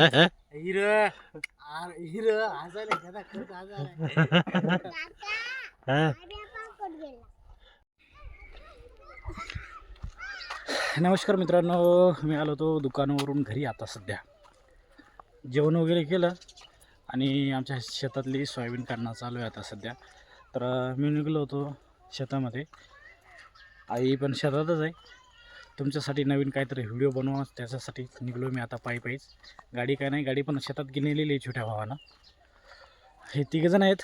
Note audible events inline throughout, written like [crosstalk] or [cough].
हिर. हिर खरंच हा. नमस्कार मित्रांनो मी आलो होतो दुकानावरून घरी आता सध्या. जेवण वगैरे केलं आणि आमच्या शेतातली सोयाबीन काढणं चालू आहे आता सध्या. तर मी निघलो होतो शेतामध्ये. आई पण शेतातच आहे. तुमच्यासाठी नवीन काहीतरी व्हिडिओ बनवा त्याच्यासाठी निघलो मी आता पायी पायीच. गाडी काय नाही गाडी पण शेतात गेलेली आहे छोट्या भावानं. हे तिघजण आहेत.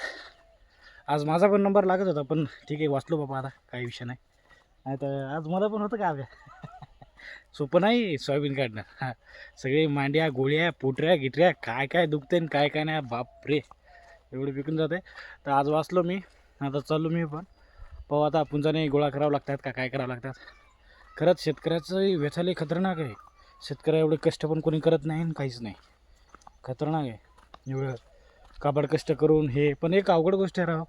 आज माझा पण नंबर लागत होता पण ठीक आहे वाचलो बाबा आता काही विषय नाही. नाही तर आज मला पण होतं का अभ्या सोपं नाही सोयाबीन काढणं. हां सगळे मांड्या गोळ्या पोटऱ्या गिटऱ्या काय काय दुखते आणि काय काय नाही बाप रे एवढे विकून जाते तर आज वाचलो मी आता चाललो मी पण. पाहू आता पुंजाने गोळा करावं लागतात का काय करावं लागतात. खरंच शेतकऱ्याचं व्यथालय खतरनाक आहे. शेतकऱ्या एवढे कष्ट पण कोणी करत नाही आणि काहीच नाही. खतरनाक आहे. एवढं काबाड कष्ट करून हे पण एक अवघड गोष्ट आहे राव.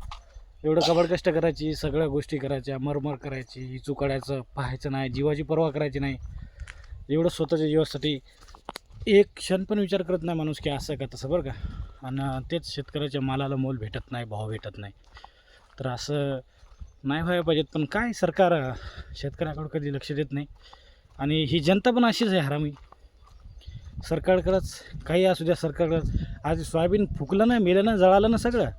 एवढं कबाड कष्ट करायची सगळ्या गोष्टी करायच्या मरमर करायची चुकाडायचं पाहायचं नाही जीवाची पर्वा करायची नाही. एवढं स्वतःच्या जीवासाठी एक क्षण पण विचार करत नाही माणूस की असं का तसं बरं का? आणि तेच शेतकऱ्याच्या मालाला मोल भेटत नाही भाव भेटत नाही. तर असं नाही व्हायला पाहिजेत पण काय सरकार शेतकऱ्याकडं कधी लक्ष देत नाही? आणि ही जनता पण अशीच आहे हरामी. सरकारकडंच काही असू द्या सरकारकडंच. आज सोयाबीन फुकलं ना मेलं ना जळालं ना सगळं.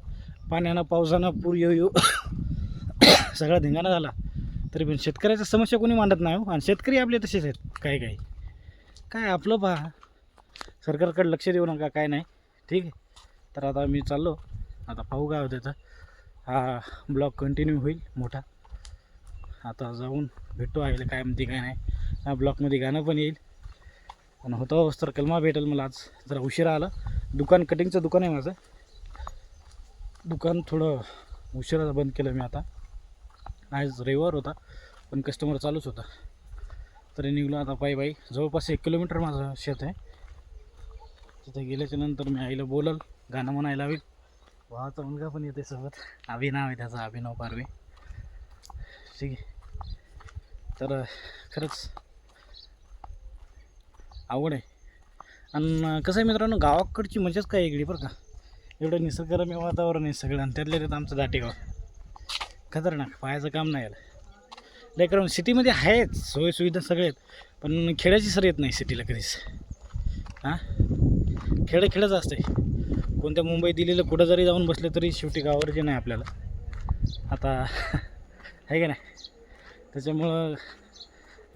पाण्यानं पावसानं पूर येऊ येऊ. [coughs] सगळा धिंगाणा झाला. तरी पण शेतकऱ्याच्या समस्या कोणी मांडत नाही हो. आणि शेतकरी आपले तसेच आहेत काही काही. काय आपलं पहा. सरकारकडे लक्ष देऊ नका काय नाही. ठीक आहे. तर आता मी चाललो. आता पाहू काय होतं तर. हा ब्लॉग कंटिन्यू होईल मोठा. आता जाऊन भेटतो आहे काय म्हणते काय नाही. ह्या ब्लॉगमध्ये गाणं पण येईल. आणि होतो तर कलमा भेटेल मला आज. जरा उशिरा आला. दुकान कटिंगचं दुकान आहे माझं. दुकान थोडं उशिरा बंद केलं मी आता. आज रविवार होता पण कस्टमर चालूच होता. तरी निघलो आता पायी बाई जवळपास एक किलोमीटर माझं शेत आहे. तिथे गेल्याच्यानंतर मी आईला बोलल गाणं म्हणायला हवी. भावाचा मुलगा पण येते सोबत. अभिनव आहे त्याचा अभिनव पारवे. ठीक आहे. तर खरंच आवड आहे. आणि कसं आहे मित्रांनो गावाकडची मजाच काय वेगळी बरं का? एवढं निसर्गरम्य वातावरण आहे सगळं आणि त्यातल्या त्यात आमचं दाटेगाव. खतरनाक पाहायचं काम नाही आलं लेकर सिटीमध्ये आहेच सोयीसुविधा सगळे आहेत पण खेड्याची सर येत नाही सिटीला कधीच. हां? खेडं खेडंच असते कोणत्या मुंबई दिल्लीला कुठं जरी जाऊन बसले तरी शेवटी गावावर जे नाही आपल्याला. आता [laughs] आहे का नाही? त्याच्यामुळं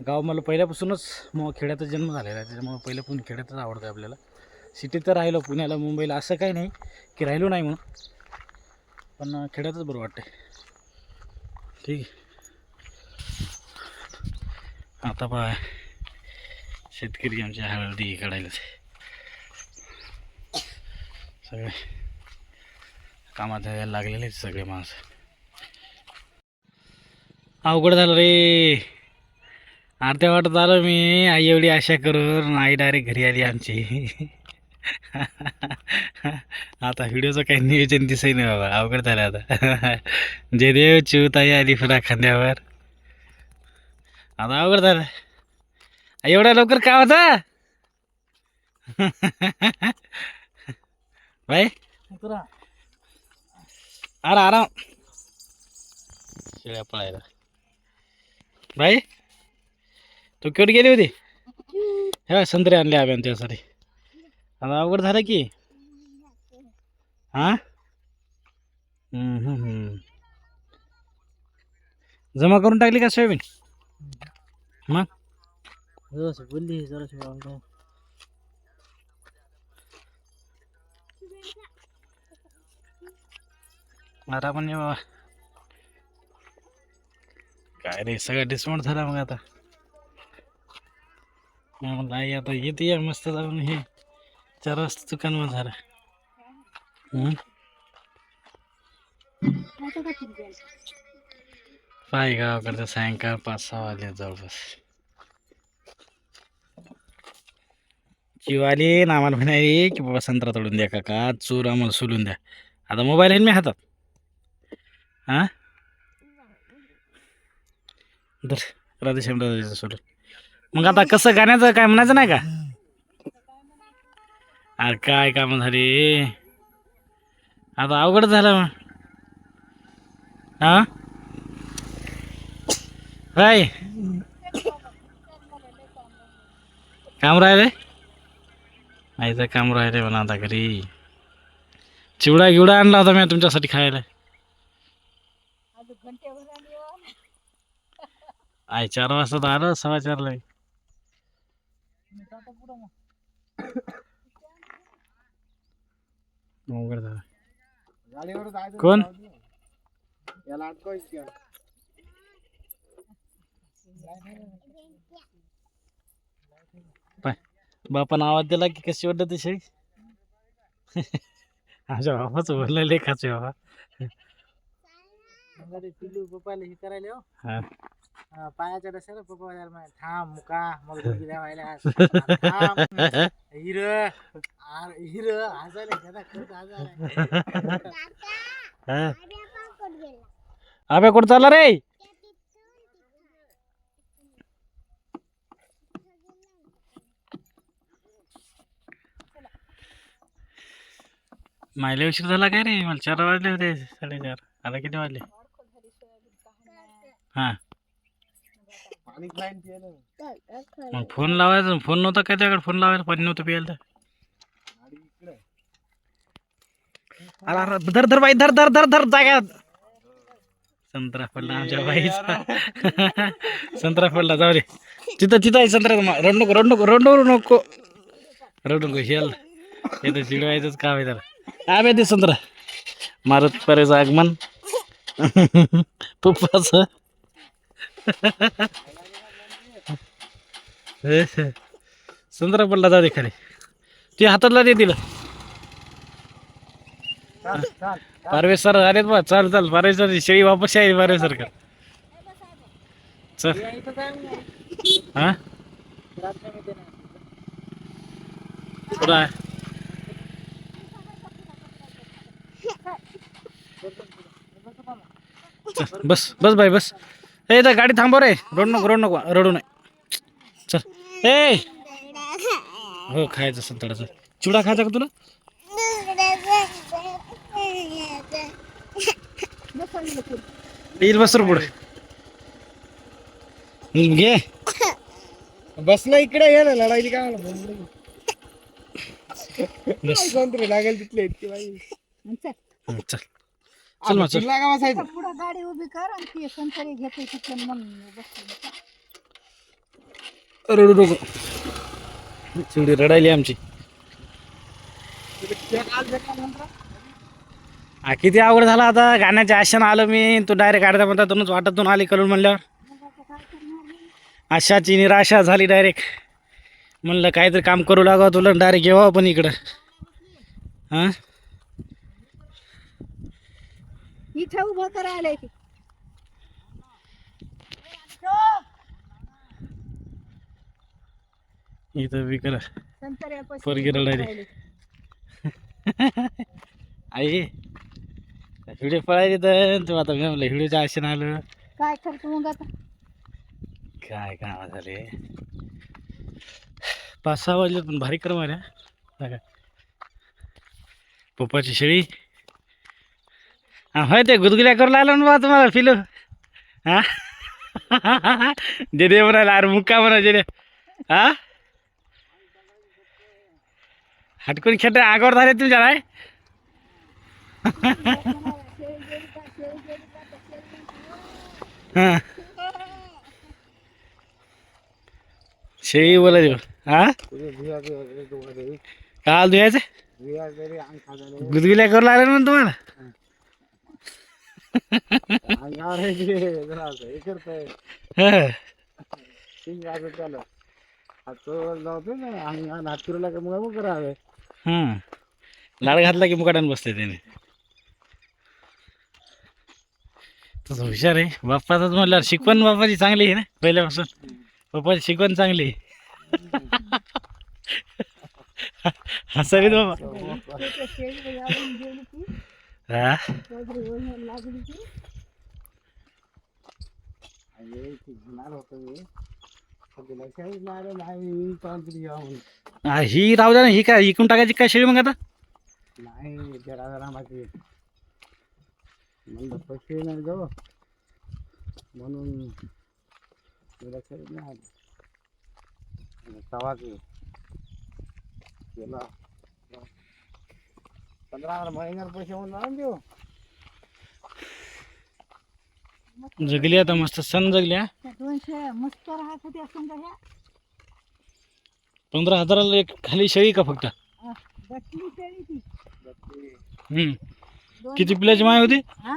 गाव मला पहिल्यापासूनच मग खेड्यातच जन्म झालेला आहे. त्याच्यामुळं पहिलं पण खेड्यातच आवडतं आपल्याला. सिटीत तर राहिलो पुण्याला मुंबईला असं काही नाही की राहिलो नाही म्हणून. पण खेड्यातच बरं वाटतं ठीक आहे. आता पाय शेतकरी आमच्या हळदी काढायला. सगळे. कामात लागलेले आहेत सगळे माणसं. अवघड झालं रे. अर्ध्या वाटत आलो मी. आई एवढी आशा करून आई डायरेक्ट घरी आली आमची. आता व्हिडिओचं काही नियोजन दिसही नाही बाबा. अवघड झालं आता. जे देव चिवताई आली पुन्हा खांद्यावर. आता अवघड झालं. एवढ्या लवकर का होता? बाई अरे आराम शेळ्या पळायला. बाई तू केवढी गेली होती? हे संत्रे आणले आम्ही त्यासाठी. आता अवघड झालं की. हां? हम्म, हम्म, हम्म. जमा करून टाकली का सोयाबीन? मग? बोलली जराशी आता पण ये बाबा काय रे सगळं डिस्काउंट झाला मग आता. मग आता येते या मस्त जाऊन हे. चार वाजता दुकान मग झालं पाय गावाकडचं सायंकाळ पाच सहा वाजले जवळपास. शिवाली ना आम्हाला म्हणाली की बाबा संत्रा तोडून द्या काका चूर आम्हाला सोलून द्या. आता मोबाईल आहे मी हातात. हां राधेश्याम राधेचं सोडून मग आता कसं गाण्याचं काय म्हणायचं नाही का अरे काय काम झाली आता अवघड झालं मग हा काय काम राहिले आईचं काम राहिले म्हणा आता घरी चिवडा गिवडा आणला होता मी तुमच्यासाठी खायला आई चार वाजता तर आलं सव्वा चारला अवघड झालं. गाडीवर जायचं कोण? याला अटकायचं बापानं आवाज दिला की कशी वाटत ती शेळी [laughs] आमच्या बापाचं बोललं लेखाचे बाबा. अरे पिल्लू पप्पाला हे करायला हो. हा. हा, पायाच्या पप्पा म्हणाले म्हणे, थांब मुका मग डुबकी द्यावायला थांब हिर हिर हसायला घेता खरंच हसायला हा. अबे कुठं चालला रे? मायला उशीर झाला काय रे? मला चार वाजले होते साडेचार. आता किती वाजले? हा. मग फोन लावायचा फोन नव्हता काय त्याकडे? फोन लावायला पाणी नव्हतं प्यायला अरे अरे धर धर बाई धर धर धर धर जाग्यात संत्रा पडला आमच्या बाईचा. संत्रा पडला जाऊ दे. तिथं तिथं आहे संत्रा रड नको रड नको रड नको नको. रड नको हेल इथं चिडवायचंच काम आहे त्याला. आम्ही ते संत्रा. मारत परेचं आगमन. [laughs] पप्पाच [laughs] सुंदर पडला जाऊ दे खाली. ते हातातला दे तिला. पारवे सर अरे बा. चाल चाल. पारवे सर शेळी वापस आहे पारवे सर का चल. हा? कुठं आहे. चल बस बस भाई बस. ए इथं गाडी थांबव रे. रडू नको रडू नको. रडू नये. चल. ए! हो खायचं संतळाचं चिवडा खायचा का तुला? येईल बस रे पुढे. घे. बसला इकडे ये ना लढायची काय लागेल तिथले इतकी बाई. चल. चल मग चल. का बसायचं? पुढं गाडी उभी कर आणि ती संतरी घेते तिथून मग बसते रडू नको. चिवडी रडायली आमची. हा किती आवड झाला आता. गाण्याच्या आशानं आलो मी. तू डायरेक्ट अर्ध्या म्हणतातूनच वाटातून आली करून म्हणल्यावर. आशाची निराशा झाली डायरेक्ट म्हणलं काहीतरी काम करू लागा तुला. डायरेक्ट येवा पण इकडं. हां? इथं उभं करायला की. इथं विकर. [laughs] आई व्हिडिओ पळायली तर तू आता म्हणलं व्हिडिओच्या आशेनं आलो. काय करतो मग आता? काय काम झाले? पाच सहा वाजले पण भारी कर माऱ्या बघा. पप्पाची शेळी. हा होय ते गुदगुल्या करू लागला ना बा तुम्हाला फिलू हा जे दे म्हणाला अरे मुक्का म्हणा जे हा हटकून खेट आगावर झाले तुमच्या नाही हा शेळी बोला देऊ हा काल धुयाचं गुदगुल्या करू लागले ना तुम्हाला अंगावर हे हे हा. हा लाड घातला की मुकाटान बसते त्याने. तसं हुशार आहे. बाप्पाचाच म्हणल्यावर शिकवण बाप्पाची चांगली आहे ना पहिल्यापासून. बाप्पाची शिकवण चांगली आहे. [laughs] हसावी बाबा [laughs] [laughs] हा? हा, ही राहू द्या ना ही काय इकून टाकायची काय शेळी मग आता? नाही जरा जरा माझी म्हणलं पैसे नाही जाऊ म्हणून तुला खरंच नाही आलं तवा की गेला पंधरा हजार महिन्याला पैसे होऊन देऊ. जगली आता मस्त सण जगल्या त्या दोनशे मस्त राहत होत्या समजा ह्या. पंधरा हजाराला एक खाली शेळी का फक्त? बसली ती. हम्म. दोन किती पिल्याची माय होती? हा?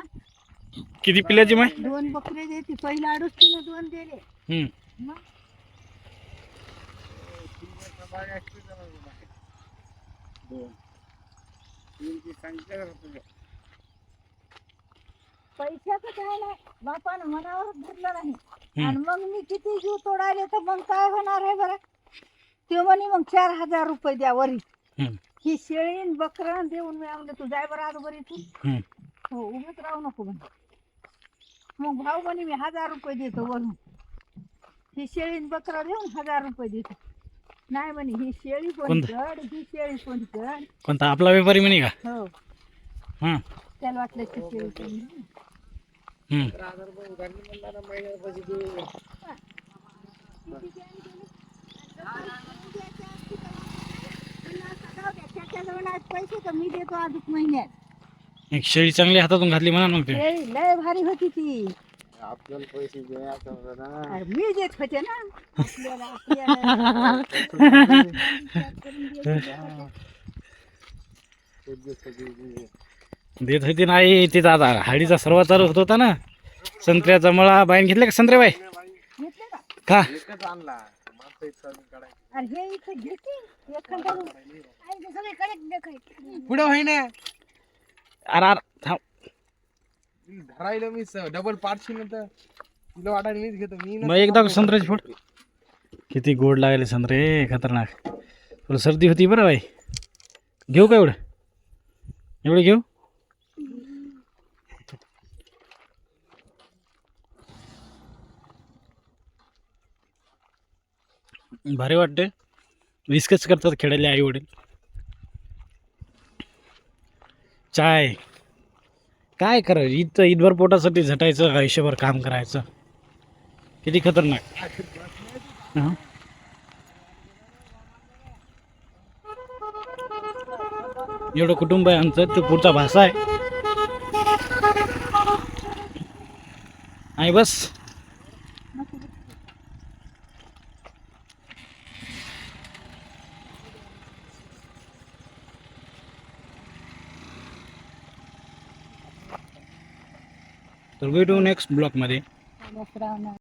किती पिल्याची माय? दोन बकरे देते पहिला अडूच तिने दोन दिले. हम्म. मग? पैशाचं काय नाही. बापानं मनावर धरलं नाही. आणि मग मी किती जीव तोडायले तर मग काय होणार आहे बरं? ते म्हणे मग चार हजार रुपये द्या वरी. ही शेळी न बकरं देऊन मी म्हणलं तू जाय बरं आज बरी तू. हो उभंच राहू नको म्हणे. मग भाऊ म्हणे मी हजार रुपये देतो वरून. ही शेळी न बकरा देऊन हजार रुपये देतो. नाही म्हणे ही शेळी कोणी कोणतं? ही शेळी कोणी कोणता? आपला व्यापारी म्हणे का? हो. हां. त्याला वाटलं की शेळी कोणी हम्म. त्याच्याजवळ आज पैसे तर मी देतो अधिक महिन्यात एक शेळी चांगली हातातून घातली म्हणा मग ते. शेळी लय भारी होती ती. आपल्याला पैसे द्यायचं होतं ना अरे मी देत होते ना. आपल्याला आपल्याला. करून द्यायचं. देत होती नाही तिथं आता हाडीचा सर्व चालू होत होता ना. संत्र्याचा मळा. बाईन घेतले का संत्रे बाई? घेतलं का? का एकच आणला. मागचं इथं काढायचं अरे हे इथं घेते. एखादा आई ते सगळे कडक देखाय पुढे होई ना अरे अरे थांब. धरायला मी डबल पाचशे नंतर तुला वाटायला मीच घेतो. मी मग एकदा संत्र्याची फोट किती गोड लागले संत्रे खतरनाक. तुला सर्दी होती बरं बाई. घेऊ का एवढं? एवढं घेऊ? भारी वाटते. विस्कच करतात खेळायला आई वडील. चाय. काय करायचं? इथं ईदभर पोटासाठी झटायचं आयुष्यभर काम करायचं? किती खतरनाक. हां? एवढं कुटुंब आहे आमचं तो पुढचा भाषा आहे. आणि बस. भेटू नेक्स्ट ब्लॉकमध्ये